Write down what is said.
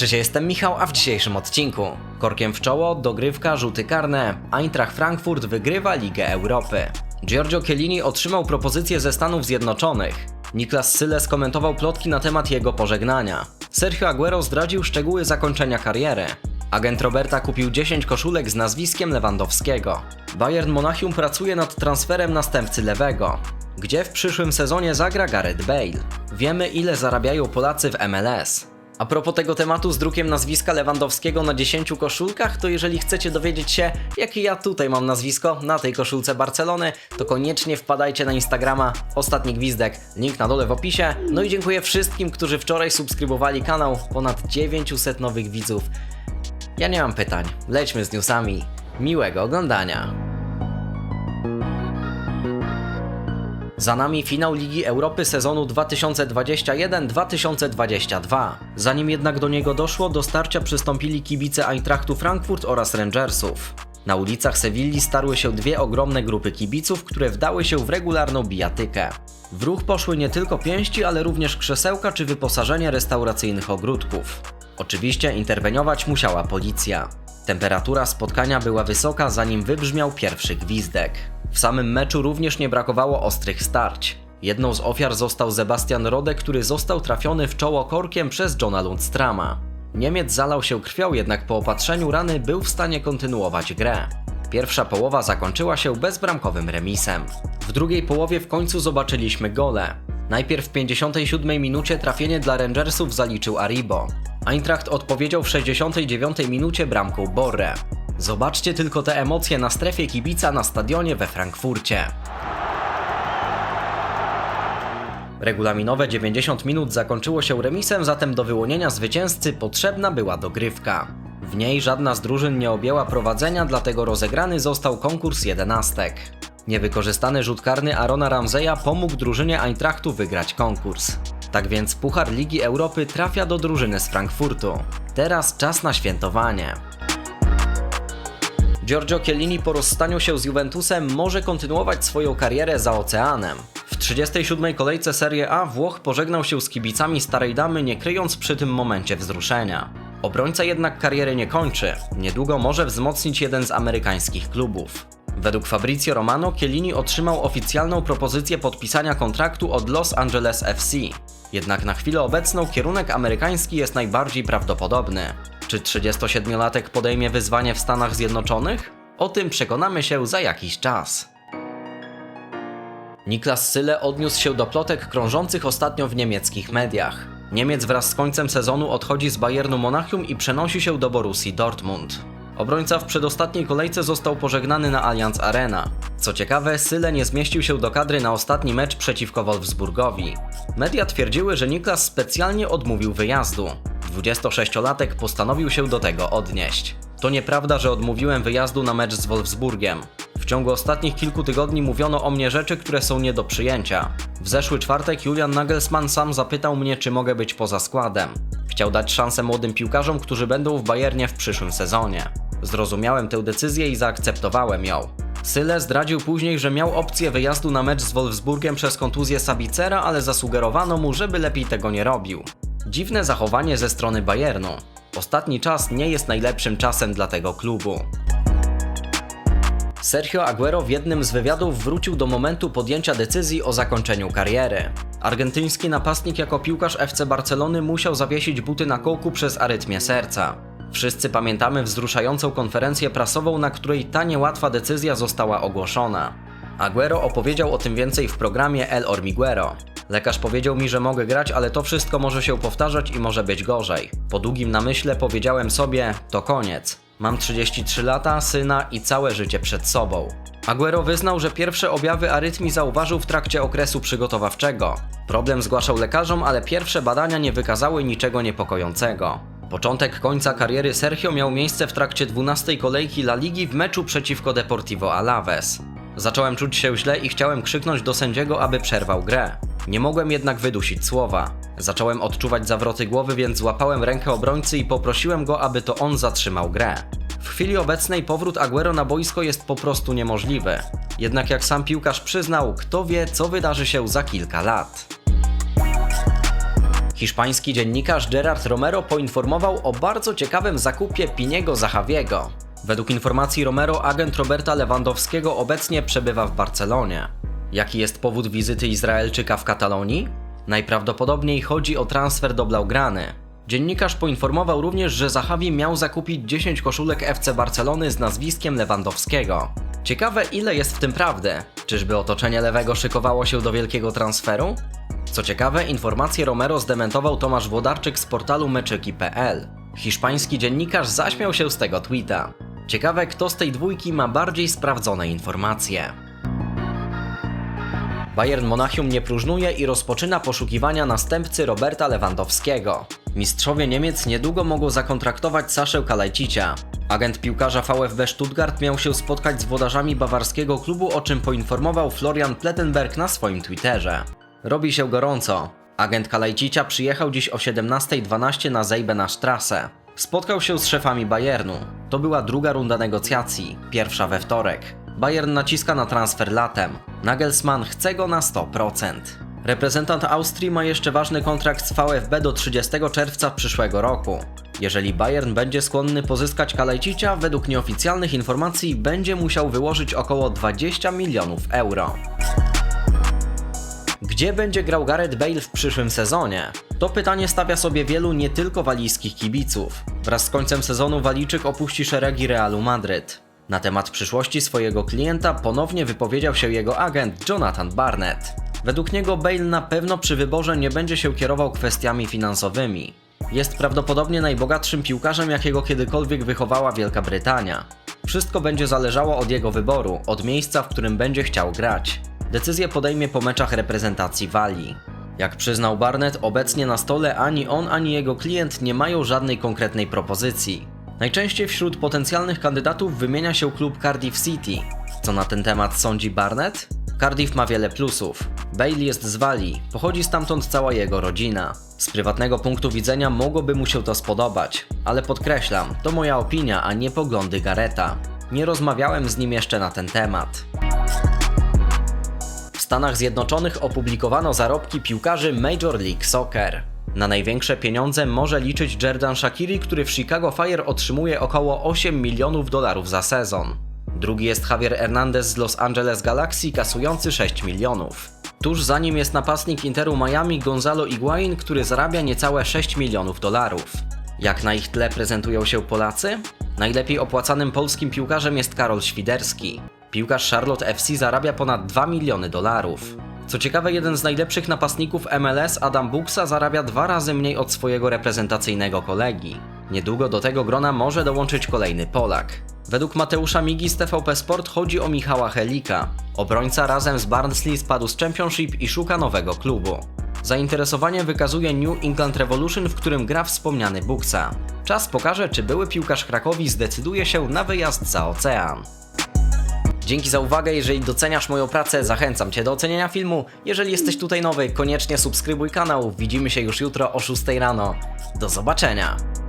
Cześć, jestem Michał, a w dzisiejszym odcinku. Korkiem w czoło, dogrywka, rzuty karne. Eintracht Frankfurt wygrywa Ligę Europy. Giorgio Chiellini otrzymał propozycję ze Stanów Zjednoczonych. Niklas Syle skomentował plotki na temat jego pożegnania. Sergio Aguero zdradził szczegóły zakończenia kariery. Agent Roberta kupił 10 koszulek z nazwiskiem Lewandowskiego. Bayern Monachium pracuje nad transferem następcy lewego. Gdzie w przyszłym sezonie zagra Gareth Bale. Wiemy ile zarabiają Polacy w MLS. A propos tego tematu z drukiem nazwiska Lewandowskiego na 10 koszulkach, to jeżeli chcecie dowiedzieć się, jakie ja tutaj mam nazwisko na tej koszulce Barcelony, to koniecznie wpadajcie na Instagrama Ostatni Gwizdek, link na dole w opisie. No i dziękuję wszystkim, którzy wczoraj subskrybowali kanał, ponad 900 nowych widzów. Ja nie mam pytań, lećmy z newsami. Miłego oglądania. Za nami finał Ligi Europy sezonu 2021-2022. Zanim jednak do niego doszło, do starcia przystąpili kibice Eintrachtu Frankfurt oraz Rangersów. Na ulicach Sewilli starły się dwie ogromne grupy kibiców, które wdały się w regularną bijatykę. W ruch poszły nie tylko pięści, ale również krzesełka czy wyposażenie restauracyjnych ogródków. Oczywiście interweniować musiała policja. Temperatura spotkania była wysoka, zanim wybrzmiał pierwszy gwizdek. W samym meczu również nie brakowało ostrych starć. Jedną z ofiar został Sebastian Rode, który został trafiony w czoło korkiem przez Johna Lundstrama. Niemiec zalał się krwią, jednak po opatrzeniu rany był w stanie kontynuować grę. Pierwsza połowa zakończyła się bezbramkowym remisem. W drugiej połowie w końcu zobaczyliśmy gole. Najpierw w 57 minucie trafienie dla Rangersów zaliczył Aribo. Eintracht odpowiedział w 69 minucie bramką Borre. Zobaczcie tylko te emocje na strefie kibica na stadionie we Frankfurcie. Regulaminowe 90 minut zakończyło się remisem, zatem do wyłonienia zwycięzcy potrzebna była dogrywka. W niej żadna z drużyn nie objęła prowadzenia, dlatego rozegrany został konkurs jedenastek. Niewykorzystany rzut karny Arona Ramseya pomógł drużynie Eintrachtu wygrać konkurs. Tak więc Puchar Ligi Europy trafia do drużyny z Frankfurtu. Teraz czas na świętowanie. Giorgio Chiellini po rozstaniu się z Juventusem może kontynuować swoją karierę za oceanem. W 37. kolejce Serie A Włoch pożegnał się z kibicami Starej Damy, nie kryjąc przy tym momencie wzruszenia. Obrońca jednak kariery nie kończy. Niedługo może wzmocnić jeden z amerykańskich klubów. Według Fabrizio Romano Chiellini otrzymał oficjalną propozycję podpisania kontraktu od Los Angeles FC. Jednak na chwilę obecną kierunek amerykański jest najbardziej prawdopodobny. Czy 37-latek podejmie wyzwanie w Stanach Zjednoczonych? O tym przekonamy się za jakiś czas. Niklas Syle odniósł się do plotek krążących ostatnio w niemieckich mediach. Niemiec wraz z końcem sezonu odchodzi z Bayernu Monachium i przenosi się do Borussii Dortmund. Obrońca w przedostatniej kolejce został pożegnany na Allianz Arena. Co ciekawe, Syle nie zmieścił się do kadry na ostatni mecz przeciwko Wolfsburgowi. Media twierdziły, że Niklas specjalnie odmówił wyjazdu. 26-latek postanowił się do tego odnieść. To nieprawda, że odmówiłem wyjazdu na mecz z Wolfsburgiem. W ciągu ostatnich kilku tygodni mówiono o mnie rzeczy, które są nie do przyjęcia. W zeszły czwartek Julian Nagelsmann sam zapytał mnie, czy mogę być poza składem. Chciał dać szansę młodym piłkarzom, którzy będą w Bayernie w przyszłym sezonie. Zrozumiałem tę decyzję i zaakceptowałem ją. Syle zdradził później, że miał opcję wyjazdu na mecz z Wolfsburgiem przez kontuzję Sabicera, ale zasugerowano mu, żeby lepiej tego nie robił. Dziwne zachowanie ze strony Bayernu. Ostatni czas nie jest najlepszym czasem dla tego klubu. Sergio Aguero w jednym z wywiadów wrócił do momentu podjęcia decyzji o zakończeniu kariery. Argentyński napastnik jako piłkarz FC Barcelony musiał zawiesić buty na kołku przez arytmię serca. Wszyscy pamiętamy wzruszającą konferencję prasową, na której ta niełatwa decyzja została ogłoszona. Aguero opowiedział o tym więcej w programie El Hormiguero. Lekarz powiedział mi, że mogę grać, ale to wszystko może się powtarzać i może być gorzej. Po długim namyśle powiedziałem sobie, to koniec. Mam 33 lata, syna i całe życie przed sobą. Aguero wyznał, że pierwsze objawy arytmii zauważył w trakcie okresu przygotowawczego. Problem zgłaszał lekarzom, ale pierwsze badania nie wykazały niczego niepokojącego. Początek końca kariery Sergio miał miejsce w trakcie 12 kolejki La Ligi w meczu przeciwko Deportivo Alaves. Zacząłem czuć się źle i chciałem krzyknąć do sędziego, aby przerwał grę. Nie mogłem jednak wydusić słowa. Zacząłem odczuwać zawroty głowy, więc złapałem rękę obrońcy i poprosiłem go, aby to on zatrzymał grę. W chwili obecnej powrót Aguero na boisko jest po prostu niemożliwy. Jednak jak sam piłkarz przyznał, kto wie, co wydarzy się za kilka lat. Hiszpański dziennikarz Gerard Romero poinformował o bardzo ciekawym zakupie Piniego Zachawiego. Według informacji Romero agent Roberta Lewandowskiego obecnie przebywa w Barcelonie. Jaki jest powód wizyty Izraelczyka w Katalonii? Najprawdopodobniej chodzi o transfer do Blaugrany. Dziennikarz poinformował również, że Zachawi miał zakupić 10 koszulek FC Barcelony z nazwiskiem Lewandowskiego. Ciekawe ile jest w tym prawdy. Czyżby otoczenie lewego szykowało się do wielkiego transferu? Co ciekawe, informację Romero zdementował Tomasz Włodarczyk z portalu meczyki.pl. Hiszpański dziennikarz zaśmiał się z tego tweeta. Ciekawe, kto z tej dwójki ma bardziej sprawdzone informacje. Bayern Monachium nie próżnuje i rozpoczyna poszukiwania następcy Roberta Lewandowskiego. Mistrzowie Niemiec niedługo mogą zakontraktować Saszę Kalajcicia. Agent piłkarza VfB Stuttgart miał się spotkać z włodarzami bawarskiego klubu, o czym poinformował Florian Plettenberg na swoim Twitterze. Robi się gorąco. Agent Kalajcicia przyjechał dziś o 17.12 na Zejbena Strasse. Spotkał się z szefami Bayernu. To była druga runda negocjacji, pierwsza we wtorek. Bayern naciska na transfer latem. Nagelsmann chce go na 100%. Reprezentant Austrii ma jeszcze ważny kontrakt z VfB do 30 czerwca przyszłego roku. Jeżeli Bayern będzie skłonny pozyskać Kalajcicia, według nieoficjalnych informacji będzie musiał wyłożyć około 20 milionów euro. Gdzie będzie grał Gareth Bale w przyszłym sezonie? To pytanie stawia sobie wielu nie tylko walijskich kibiców. Wraz z końcem sezonu Walijczyk opuści szeregi Realu Madryt. Na temat przyszłości swojego klienta ponownie wypowiedział się jego agent Jonathan Barnett. Według niego Bale na pewno przy wyborze nie będzie się kierował kwestiami finansowymi. Jest prawdopodobnie najbogatszym piłkarzem, jakiego kiedykolwiek wychowała Wielka Brytania. Wszystko będzie zależało od jego wyboru, od miejsca, w którym będzie chciał grać. Decyzję podejmie po meczach reprezentacji Walii. Jak przyznał Barnett, obecnie na stole ani on, ani jego klient nie mają żadnej konkretnej propozycji. Najczęściej wśród potencjalnych kandydatów wymienia się klub Cardiff City. Co na ten temat sądzi Barnett? Cardiff ma wiele plusów. Bale jest z Walii, pochodzi stamtąd cała jego rodzina. Z prywatnego punktu widzenia mogłoby mu się to spodobać, ale podkreślam, to moja opinia, a nie poglądy Gareta. Nie rozmawiałem z nim jeszcze na ten temat. W Stanach Zjednoczonych opublikowano zarobki piłkarzy Major League Soccer. Na największe pieniądze może liczyć Jordan Shakiri, który w Chicago Fire otrzymuje około 8 milionów dolarów za sezon. Drugi jest Javier Hernandez z Los Angeles Galaxy, kasujący 6 milionów. Tuż za nim jest napastnik Interu Miami Gonzalo Higuain, który zarabia niecałe 6 milionów dolarów. Jak na ich tle prezentują się Polacy? Najlepiej opłacanym polskim piłkarzem jest Karol Świderski. Piłkarz Charlotte FC zarabia ponad 2 miliony dolarów. Co ciekawe, jeden z najlepszych napastników MLS, Adam Buksa, zarabia dwa razy mniej od swojego reprezentacyjnego kolegi. Niedługo do tego grona może dołączyć kolejny Polak. Według Mateusza Migi z TVP Sport chodzi o Michała Helika. Obrońca razem z Barnsley spadł z Championship i szuka nowego klubu. Zainteresowanie wykazuje New England Revolution, w którym gra wspomniany Buksa. Czas pokaże, czy były piłkarz Krakowi zdecyduje się na wyjazd za ocean. Dzięki za uwagę, jeżeli doceniasz moją pracę, zachęcam Cię do oceniania filmu. Jeżeli jesteś tutaj nowy, koniecznie subskrybuj kanał. Widzimy się już jutro o 6 rano. Do zobaczenia!